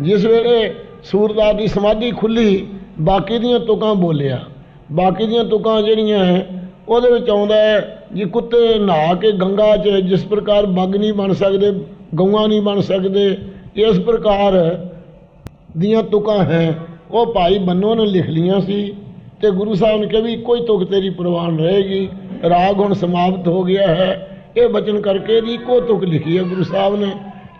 ਜਿਸ ਵੇਲੇ ਸੂਰਦਾਸ ਦੀ ਸਮਾਧੀ ਖੁੱਲੀ, ਬਾਕੀ ਦੀਆਂ ਤੁਕਾਂ ਬੋਲਿਆ। ਬਾਕੀ ਦੀਆਂ ਤੁਕਾਂ ਜਿਹੜੀਆਂ ਹੈ, ਉਹਦੇ ਵਿੱਚ ਆਉਂਦਾ ਹੈ ਜੀ, ਕੁੱਤੇ ਨਹਾ ਕੇ ਗੰਗਾ 'ਚ ਜਿਸ ਪ੍ਰਕਾਰ ਬੱਗ ਨਹੀਂ ਬਣ ਸਕਦੇ, ਗਊਆਂ ਨਹੀਂ ਬਣ ਸਕਦੇ, ਇਸ ਪ੍ਰਕਾਰ ਦੀਆਂ ਤੁਕਾਂ ਹੈ, ਉਹ ਭਾਈ ਬੰਨੋ ਨੇ ਲਿਖ ਲੀਆਂ ਸੀ ਤੇ ਗੁਰੂ ਸਾਹਿਬ ਨੇ ਕਿਹਾ ਵੀ ਇੱਕੋ ਹੀ ਤੁਕ ਤੇਰੀ ਪ੍ਰਵਾਨ ਰਹੇਗੀ, ਰਾਗ ਹੁਣ ਸਮਾਪਤ ਹੋ ਗਿਆ ਹੈ। ਇਹ ਬਚਨ ਕਰਕੇ ਇਹਦੀ ਇੱਕੋ ਤੁਕ ਲਿਖੀ ਹੈ ਗੁਰੂ ਸਾਹਿਬ ਨੇ।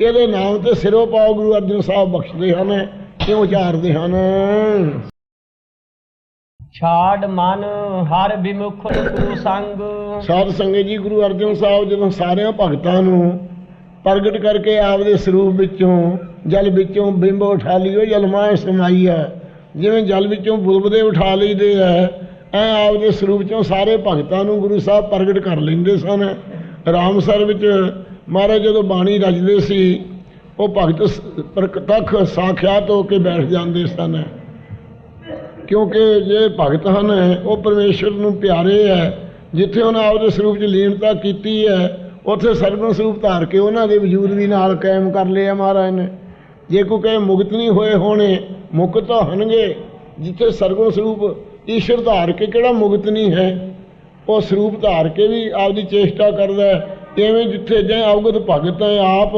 ਇਹਦੇ ਨਾਮ ਤੇ ਸਿਰੋਂ ਪਾਓ ਗੁਰੂ ਅਰਜਨ ਸਾਹਿਬ ਬਖਸ਼ਦੇ ਹਨ ਕਿਉਂ ਉਚਾਰਦੇ ਹਨ? ਛਾੜ ਮਨ ਹਰ ਵਿਮੁਖ ਗੁਰੂ ਸੰਗ। ਸਾਧ ਸੰਗਤ ਜੀ ਗੁਰੂ ਅਰਜਨ ਸਾਹਿਬ ਜਦੋਂ ਸਾਰਿਆਂ ਭਗਤਾਂ ਨੂੰ ਪ੍ਰਗਟ ਕਰਕੇ ਆਪਦੇ ਸਰੂਪ ਵਿੱਚੋਂ ਜਲ ਵਿੱਚੋਂ ਬਿੰਬ ਉਠਾ ਲਿਓ ਜਲ ਮਾਂ ਸਮਾਈ ਹੈ ਜਿਵੇਂ ਜਲ ਵਿੱਚੋਂ ਬੁਲਬੁਲੇ ਉਠਾ ਲਈਦੇ ਐ ਐ ਆਪਦੇ ਸਰੂਪ ਚੋਂ ਸਾਰੇ ਭਗਤਾਂ ਨੂੰ ਗੁਰੂ ਸਾਹਿਬ ਪ੍ਰਗਟ ਕਰ ਲੈਂਦੇ ਸਨ। ਰਾਮਸਰ ਵਿੱਚ ਮਹਾਰਾਜ, ਜਦੋਂ ਬਾਣੀ ਰਚਦੇ ਸੀ, ਉਹ ਭਗਤ ਸ- ਪ੍ਰਤੱਖ ਸਾਖਿਆਤ ਹੋ ਕੇ ਬੈਠ ਜਾਂਦੇ ਸਨ। ਕਿਉਂਕਿ ਜੇ ਭਗਤ ਹਨ, ਉਹ ਪਰਮੇਸ਼ਰ ਨੂੰ ਪਿਆਰੇ ਹੈ ਜਿੱਥੇ ਉਹਨਾਂ ਆਪਦੇ ਸਰੂਪ 'ਚ ਲੀਨਤਾ ਕੀਤੀ ਹੈ ਉੱਥੇ ਸਰਗੁਣ ਸਰੂਪ ਧਾਰ ਕੇ ਉਹਨਾਂ ਦੇ ਵਜੂਦ ਵੀ ਨਾਲ ਕਾਇਮ ਕਰ ਲਿਆ ਮਹਾਰਾਜ ਨੇ। ਜੇ ਕੋਈ ਕਹੇ ਮੁਕਤ ਨਹੀਂ ਹੋਏ ਹੋਣੇ, ਮੁਕਤ ਤਾਂ ਹਨਗੇ ਜਿੱਥੇ ਸਰਗੁਣ ਸਰੂਪ ਈਸ਼ਰ ਧਾਰ ਕੇ ਕਿਹੜਾ ਮੁਕਤ ਨਹੀਂ ਹੈ, ਉਹ ਸਰੂਪ ਧਾਰ ਕੇ ਵੀ ਆਪਦੀ ਚੇਸ਼ਟਾ ਕਰਦਾ ਹੈ। ਐਵੇਂ ਜਿੱਥੇ ਜੈ ਅਵਗਤ ਭਗਤ ਹੈ ਆਪ।